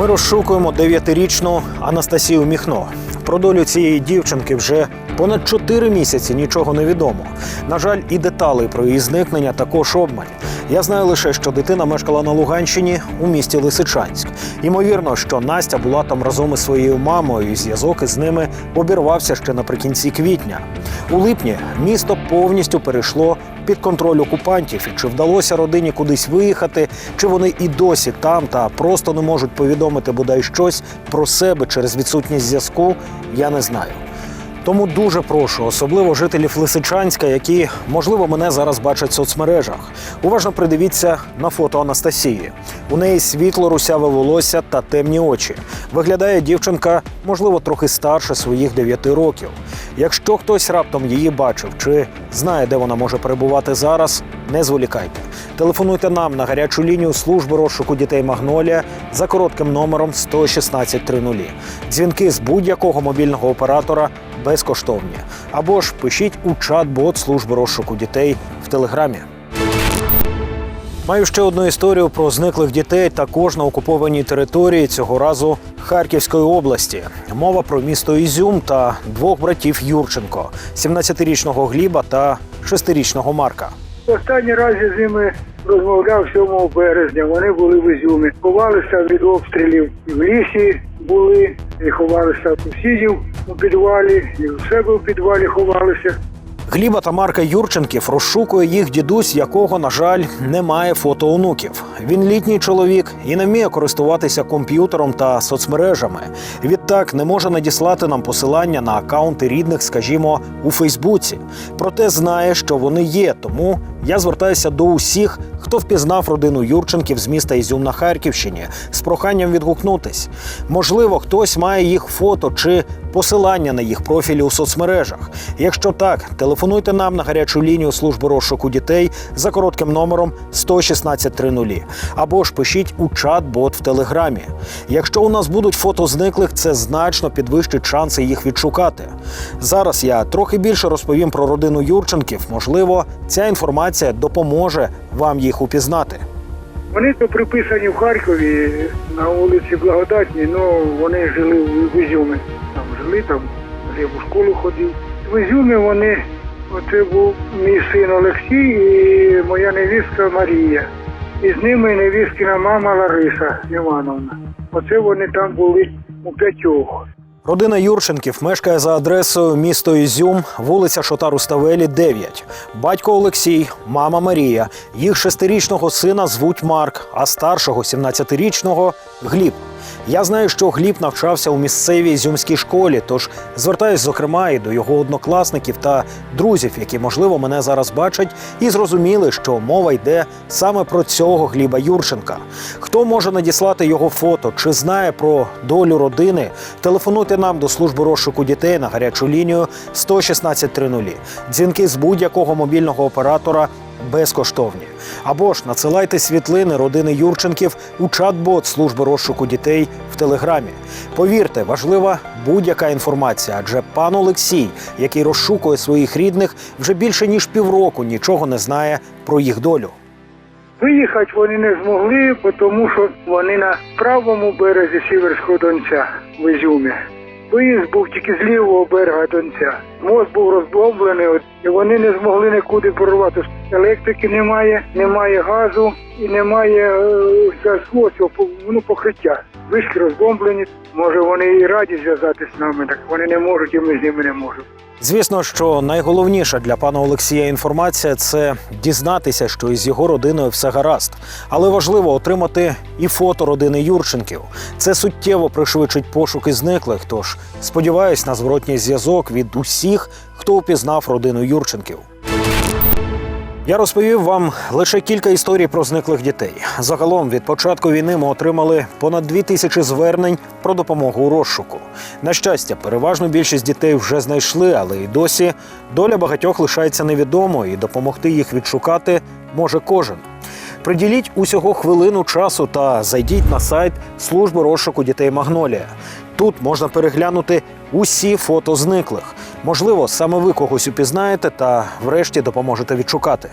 Ми розшукуємо дев'ятирічну Анастасію Міхно. Про долю цієї дівчинки вже понад чотири місяці нічого не відомо. На жаль, і деталей про її зникнення також обмаль. Я знаю лише, що дитина мешкала на Луганщині у місті Лисичанськ. Ймовірно, що Настя була там разом із своєю мамою, і зв'язок із ними обірвався ще наприкінці квітня. У липні місто повністю перейшло під контроль окупантів. І чи вдалося родині кудись виїхати, чи вони і досі там та просто не можуть повідомити бодай щось про себе через відсутність зв'язку, я не знаю. Тому дуже прошу, особливо жителів Лисичанська, які можливо мене зараз бачать в соцмережах. Уважно придивіться на фото Анастасії. У неї світло русяве волосся та темні очі. Виглядає дівчинка, можливо, трохи старше своїх 9 років. Якщо хтось раптом її бачив чи знає, де вона може перебувати зараз, не зволікайте. Телефонуйте нам на гарячу лінію служби розшуку дітей Магнолія за коротким номером 11630. Дзвінки з будь-якого мобільного оператора безкоштовні. Або ж пишіть у чат-бот служби розшуку дітей в телеграмі. Маю ще одну історію про зниклих дітей також на окупованій території цього разу Харківської області. Мова про місто Ізюм та двох братів Юрченко: 17-річного Гліба та 6-річного Марка. Останній раз з ними розмовляв 7 березня. Вони були в Ізюмі. Ховалися від обстрілів. В лісі були, і ховалися сусідів у підвалі, і в себе в підвалі ховалися. Гліба та Марка Юрченків розшукує їх дідусь, якого, на жаль, немає фото онуків. Він літній чоловік і не вміє користуватися комп'ютером та соцмережами. Відтак не може надіслати нам посилання на акаунти рідних, скажімо, у Фейсбуці. Проте знає, що вони є. Тому я звертаюся до усіх, хто впізнав родину Юрченків з міста Ізюм на Харківщині, з проханням відгукнутись. Можливо, хтось має їх фото чи посилання на їх профілі у соцмережах. Якщо так, телефонуйте нам на гарячу лінію служби розшуку дітей за коротким номером 11630 або ж пишіть у чат-бот в телеграмі. Якщо у нас будуть фото зниклих, це значно підвищить шанси їх відшукати. Зараз я трохи більше розповім про родину Юрченків. Можливо, ця інформація допоможе вам їх упізнати. Вони то приписані в Харкові на вулиці Благодатній, ну вони жили в Ізюмі. Там жили, там я в школу ходив. В Ізюмі вони, оце був мій син Олексій і моя невістка Марія. І з ними невісткина мама Лариса Івановна. Оце вони там були у п'ятьох. Родина Юрченків мешкає за адресою місто Ізюм, вулиця Шота Руставелі, 9. Батько Олексій, мама Марія. Їх шестирічного сина звуть Марк, а старшого 17-річного Гліб. Я знаю, що Гліб навчався у місцевій ізюмській школі, тож звертаюсь, зокрема, і до його однокласників та друзів, які, можливо, мене зараз бачать, і зрозуміли, що мова йде саме про цього Гліба Юрченка. Хто може надіслати його фото чи знає про долю родини? Телефонуйте нам до служби розшуку дітей на гарячу лінію 11630. Дзвінки з будь-якого мобільного оператора безкоштовні. Або ж надсилайте світлини родини Юрченків у чат-бот служби розшуку дітей в телеграмі. Повірте, важлива будь-яка інформація, адже пан Олексій, який розшукує своїх рідних, вже більше ніж півроку нічого не знає про їх долю. Виїхати вони не змогли, тому що вони на правому березі Сіверського Донця в Ізюмі. Виїзд був тільки з лівого берега Донця. Мост був розбомблений, і вони не змогли нікуди прорвати. Електрики немає, немає газу і немає е, зв'язку, ну, покриття. Вишки розбомблені. Може вони і раді зв'язатися з нами, так вони не можуть, і ми з ними не можемо. Звісно, що найголовніша для пана Олексія інформація це дізнатися, що із його родиною все гаразд. Але важливо отримати і фото родини Юрченків. Це суттєво пришвидшить пошуки зниклих. Тож сподіваюсь на зворотній зв'язок від усіх, хто упізнав родину Юрченків. Я розповів вам лише кілька історій про зниклих дітей. Загалом від початку війни ми отримали понад дві тисячі звернень про допомогу у розшуку. На щастя, переважну більшість дітей вже знайшли, але і досі доля багатьох лишається невідомою, і допомогти їх відшукати може кожен. Приділіть усього хвилину часу та зайдіть на сайт служби розшуку дітей Магнолія. Тут можна переглянути усі фото зниклих. Можливо, саме ви когось упізнаєте та врешті допоможете відшукати.